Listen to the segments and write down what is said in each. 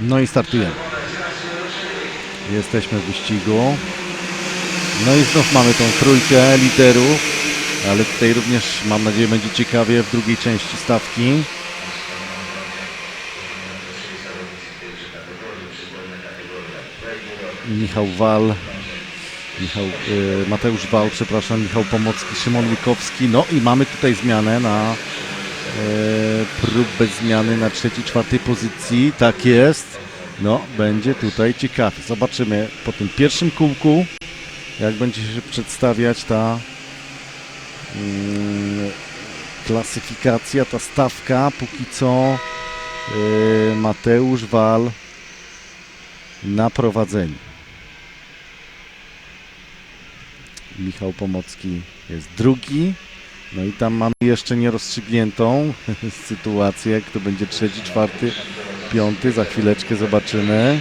No i startujemy. Jesteśmy w wyścigu. No i znów mamy tą trójkę liderów, ale tutaj również mam nadzieję będzie ciekawie w drugiej części stawki. Michał Wal, Michał, y, Mateusz Wal, przepraszam, Michał Pomocki, Szymon Łykowski. No i mamy tutaj zmianę na y, próbę zmiany na trzeciej, czwartej pozycji. Tak jest. No, będzie tutaj ciekawie. Zobaczymy po tym pierwszym kółku, jak będzie się przedstawiać ta mm, klasyfikacja, ta stawka. Póki co y, Mateusz Wal na prowadzeniu. Michał Pomocki jest drugi. No i tam mamy jeszcze nierozstrzygniętą sytuację, kto będzie trzeci, czwarty, piąty. Za chwileczkę zobaczymy.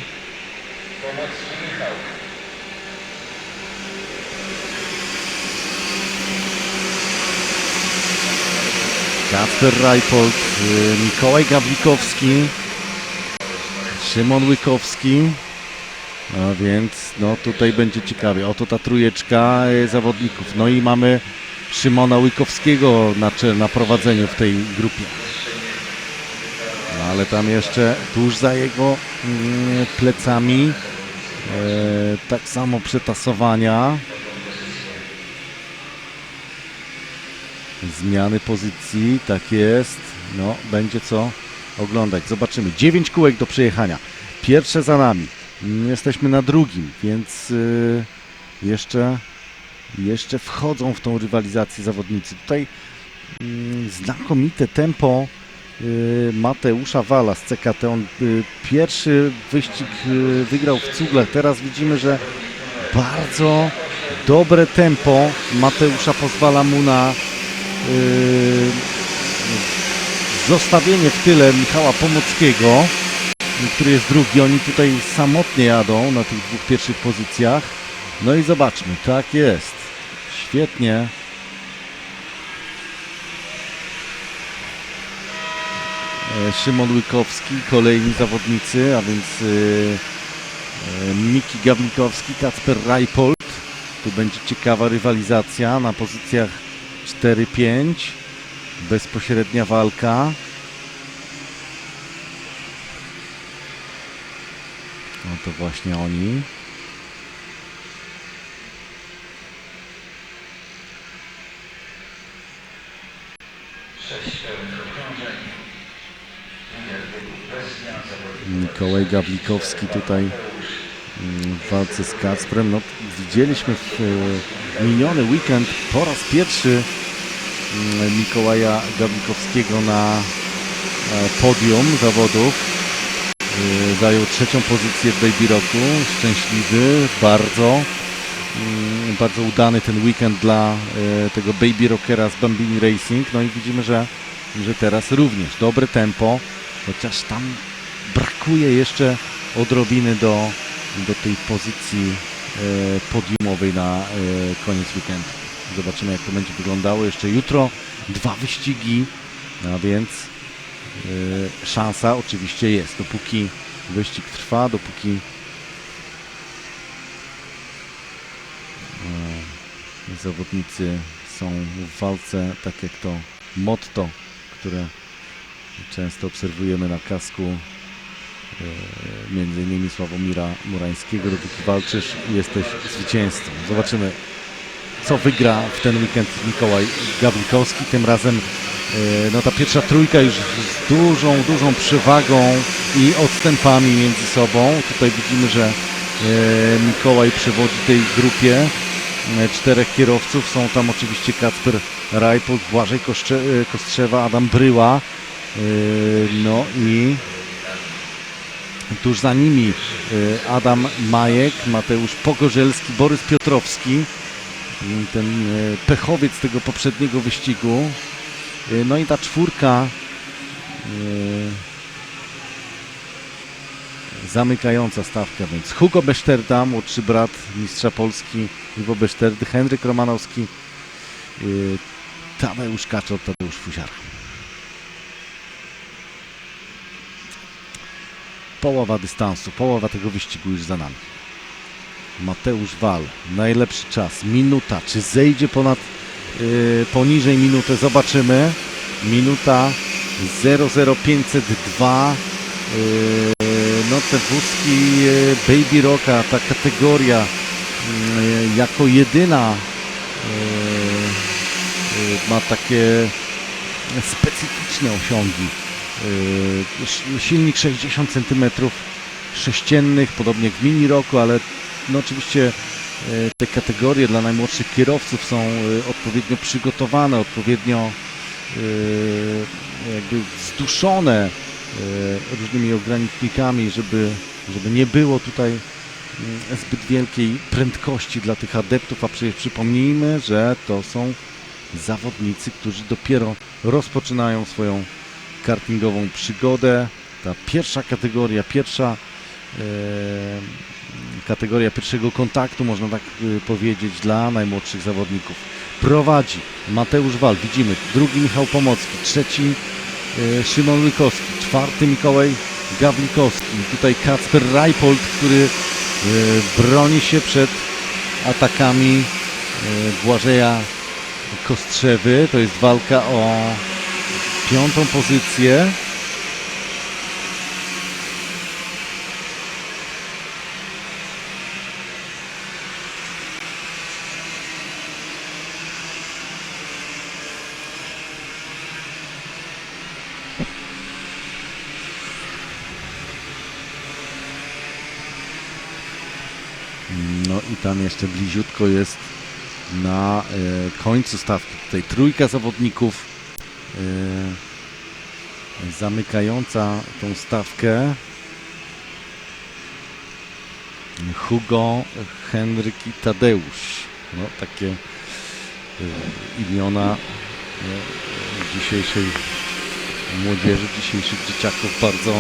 Kasper Rajpold, y, Mikołaj Gawlikowski, Szymon Łykowski. No więc no tutaj będzie ciekawie. Oto ta trójeczka e, zawodników. No i mamy Szymona Łykowskiego na, na prowadzeniu w tej grupie. No ale tam jeszcze tuż za jego mm, plecami e, tak samo przetasowania. Zmiany pozycji, tak jest. No, będzie co oglądać. Zobaczymy. 9 kółek do przejechania. Pierwsze za nami. Jesteśmy na drugim, więc y, jeszcze, jeszcze wchodzą w tą rywalizację zawodnicy. Tutaj mm, znakomite tempo y, Mateusza Wala z CKT. On y, pierwszy wyścig y, wygrał w cuglach. Teraz widzimy, że bardzo dobre tempo Mateusza pozwala mu na zostawienie w tyle Michała Pomockiego który jest drugi. Oni tutaj samotnie jadą na tych dwóch pierwszych pozycjach. No i zobaczmy, tak jest. Świetnie. E, Szymon Łykowski, kolejni zawodnicy, a więc e, e, Miki Gawlikowski, Kacper Rajpold. Tu będzie ciekawa rywalizacja na pozycjach 4-5. Bezpośrednia walka. No to właśnie oni. Mikołaj Gawlikowski tutaj mm, w walce z Kacprem. No, widzieliśmy w e, miniony weekend po raz pierwszy mm, Mikołaja Gawlikowskiego na e, podium zawodów. Y, Zajął trzecią pozycję w Baby Rocku. Szczęśliwy, bardzo. Mm, Bardzo udany ten weekend dla tego Baby Rockera z Bambini Racing. No i widzimy, że, że teraz również dobre tempo, chociaż tam brakuje jeszcze odrobiny do, do tej pozycji y, podiumowej na y, koniec weekendu. Zobaczymy jak to będzie wyglądało. Jeszcze jutro dwa wyścigi, a więc y, szansa oczywiście jest. Dopóki wyścig trwa, dopóki zawodnicy są w walce, tak jak to motto, które często obserwujemy na kasku między innymi Sławomira Murańskiego, dopóki walczysz jesteś zwycięzcą. Zobaczymy co wygra w ten weekend Mikołaj Gawlikowski. Tym razem e, no ta pierwsza trójka już z dużą, dużą przewagą i odstępami między sobą. Tutaj widzimy, że e, Mikołaj przewodzi tej grupie. E, Czterech kierowców. Są tam oczywiście Kacper Rajpol, Błażej e, Kostrzewa, Adam Bryła. E, No i tuż za nimi e, Adam Majek, Mateusz Pogorzelski, Borys Piotrowski ten e, pechowiec tego poprzedniego wyścigu. E, No i ta czwórka zamykająca stawkę, więc Hugo Beszterda, młodszy brat mistrza Polski Iwo Beszterdy, Henryk Romanowski, Tadeusz Kaczor, Tadeusz Fusiara. Połowa dystansu, połowa tego wyścigu już za nami. Mateusz Wal, najlepszy czas, minuta. Czy zejdzie ponad, yy, poniżej minutę? Zobaczymy. Minuta 00502. Yy, no te wózki yy, Baby Rocka, ta kategoria yy, jako jedyna yy, yy, ma takie specyficzne osiągi. Yy, Silnik 60 cm sześciennych, podobnie jak w mini roku, ale no oczywiście yy, te kategorie dla najmłodszych kierowców są yy, odpowiednio przygotowane, odpowiednio jakby zduszone różnymi ogranicznikami, żeby, żeby nie było tutaj zbyt wielkiej prędkości dla tych adeptów, a przecież przypomnijmy, że to są zawodnicy, którzy dopiero rozpoczynają swoją kartingową przygodę. Ta pierwsza kategoria, pierwsza e, kategoria pierwszego kontaktu, można tak e, powiedzieć, dla najmłodszych zawodników. Prowadzi Mateusz Wal, widzimy, drugi Michał Pomocki, trzeci e, Szymon Łykowski, czwarty Mikołaj Gawlikowski. Tutaj Kacper Rajpold, który e, broni się przed atakami e, Błażeja Kostrzewy. To jest walka o piątą pozycję. No i tam jeszcze bliziutko jest na e, końcu stawki. Tutaj trójka zawodników zamykająca tą stawkę. Hugo, Henryk i Tadeusz. No takie e, imiona e, dzisiejszej młodzieży, dzisiejszych dzieciaków bardzo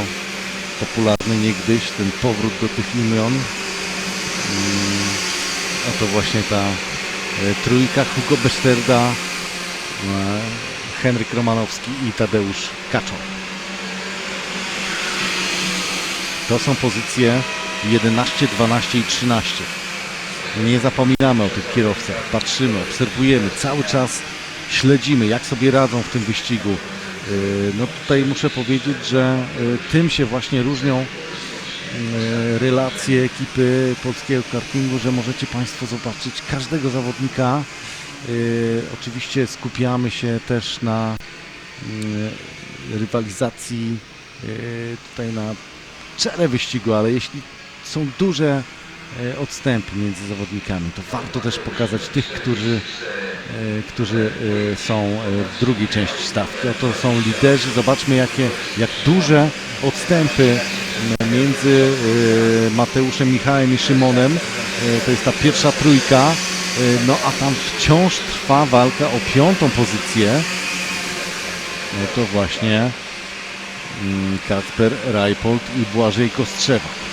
popularny niegdyś, ten powrót do tych imion. Mm, Oto właśnie ta trójka Hugo Beszterda, e, Henryk Romanowski i Tadeusz Kaczor. To są pozycje 11, 12 i 13. Nie zapominamy o tych kierowcach, patrzymy, obserwujemy, cały czas śledzimy, jak sobie radzą w tym wyścigu. E, No tutaj muszę powiedzieć, że e, tym się właśnie różnią e, relacje ekipy polskiego kartingu, że możecie Państwo zobaczyć każdego zawodnika. E, Oczywiście skupiamy się też na mm, rywalizacji e, tutaj na czele wyścigu, ale jeśli są duże e, odstępy między zawodnikami, to warto też pokazać tych, którzy, którzy są w drugiej części stawki. Oto są liderzy, zobaczmy jakie, jak duże odstępy m, między Mateuszem, Michałem i Szymonem. To jest ta pierwsza trójka. E, No a tam wciąż trwa walka o piątą pozycję. No to właśnie mm, Kacper Rajpold i Błażej Kostrzewa.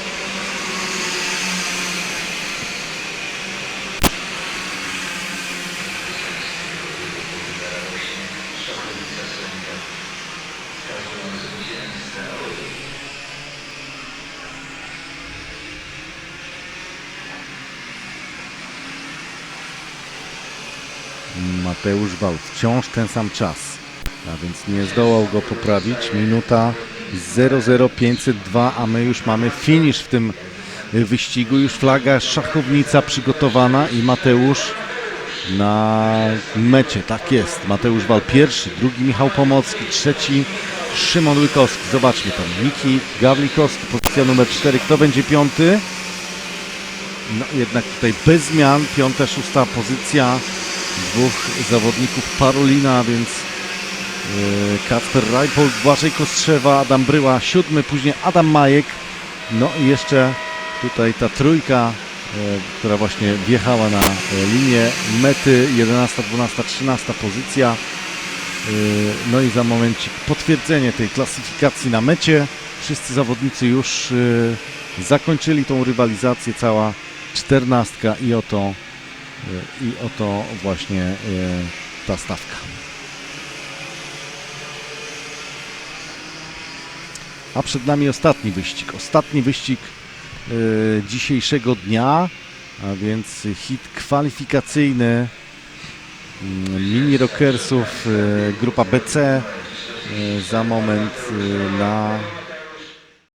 Mateusz Wał, wciąż ten sam czas, a więc nie zdołał go poprawić. Minuta 00502, a my już mamy finisz w tym y, wyścigu. Już flaga szachownica przygotowana i Mateusz na mecie. Tak jest. Mateusz Wal pierwszy, drugi Michał Pomocki, trzeci Szymon Łykowski. Zobaczmy tam. Miki Gawlikowski, pozycja numer 4. Kto będzie piąty? No jednak tutaj bez zmian, piąta, szósta pozycja dwóch zawodników Parolina, więc yy, Kacper Rajpold, Błażej Kostrzewa, Adam Bryła, siódmy, później Adam Majek, no i jeszcze tutaj ta trójka, yy, która właśnie wjechała na yy, linię mety, 11, 12, 13 pozycja, no i za momencik potwierdzenie tej klasyfikacji na mecie, wszyscy zawodnicy już zakończyli tą rywalizację, cała czternastka i oto i oto właśnie e, ta stawka. a przed nami ostatni wyścig. Ostatni wyścig e, dzisiejszego dnia, a więc hit kwalifikacyjny mm, Mini Rockersów, e, grupa BC. E, Za moment e, na